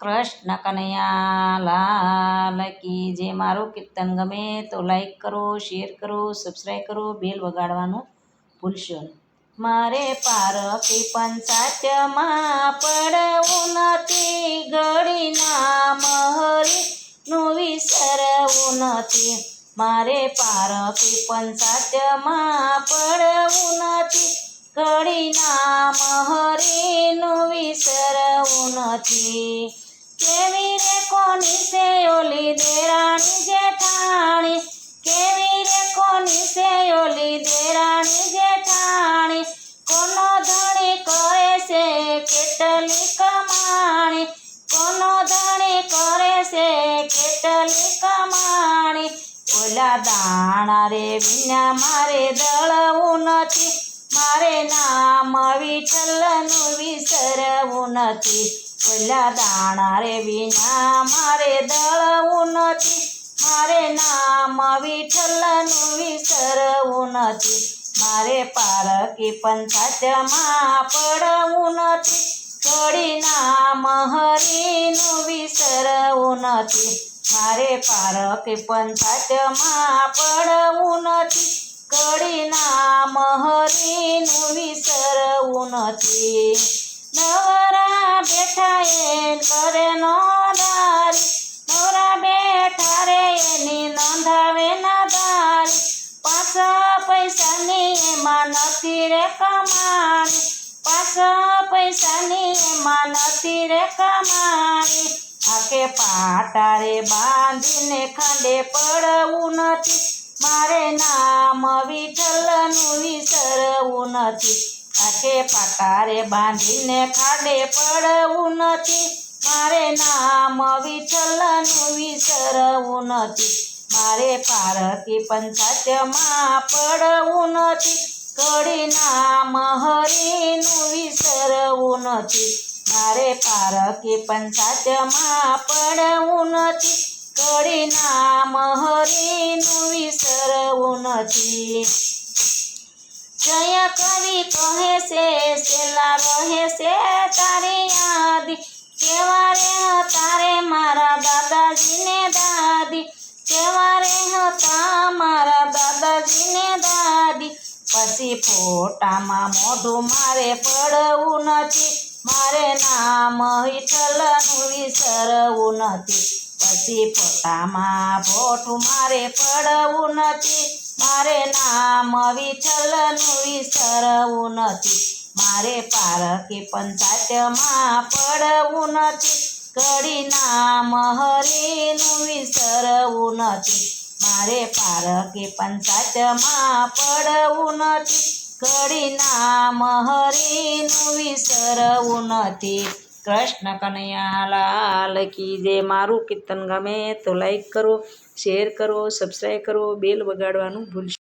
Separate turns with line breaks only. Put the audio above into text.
કૃષ્ણ કનૈયા લાલ કી જે મારું કીર્તન ગમે તો લાઈક કરો શેર કરો સબસ્ક્રાઈબ કરો બેલ વગાડવાનું ભૂલશો મારે પારકી પંચાયતમાં પડવું નથી, ઘડી નામ હરીનું વિસરવું નથી. મારે પારકી પંચાયતમાં પડવું નથી, ઘડી નામ કેટલી કમાણી ઓલા દાણા રે વિના મારે દળવું નથી મારે નામ વિઠ્ઠલનું વિસરવું નથી ઓલા દાણા રે વિના મારે દળવું નથી મારે નામ વિઠ્ઠલનું વિસરવું નથી મારે પારકી પંચાયતમાં પડવું નથી ઘડી નામ હરીનું વિસરવું નથી. મારે પારક પંચાયતમાં પડવું નથી. કડીના નામ હરીનું વિસરવું નથી. નવરા બેઠા એ કરે નોંધારી નવરા બેઠા રે એની નોંધાવે નાદારી પાંચ પૈસાની એમાં નથી રે કમાણી. પાંચ પૈસાની એમાં નથી રે કમાણી. આખે પાટારે બાંધીને ખાંડે પડવું નથી. મારે નામ વિઠ્ઠલનું વિસરવું નથી. આખે પાટારે બાંધીને ખાડે પડવું નથી. મારે નામ વિઠ્ઠલનું વિસરવું નથી. મારે પારકી પંચાયતમાં પડવું નથી. ઘડી નામ વિસરવું નથી. મારે પારકી પંચાયતમાં પડવું નથી. ઘડી નામ હરીનું વિસરવું નથી. જય કવિ કહે છે સેલા રહે છે તારી યાદી. કેવા રે તારે મારા દાદાજીને દાદી. કેવા રે હતા મારા દાદાજીને દાદી. પછી ફોટામાં મોઢું મારે પડવું નથી. મારે નામ વિઠ્ઠલનું વિસરવું નથી પછી ફોટામાં ફોટું મારે પડવું નથી મારે નામ વિઠ્ઠલનું વિસરવું નથી મારે પારકી પંચાયતમાં પડવું નથી ઘડી નામ હરીનું વિસરવું નથી મારે પારકી પંચાયતમાં પડવું નથી ઘડી નામ હરીનું વિસરવું નથી. કૃષ્ણ કનૈયા લાલ કી જે મારું કીર્તન ગમે તો લાઈક કરો શેર કરો સબસ્ક્રાઈબ કરો બેલ વગાડવાનું ભૂલશો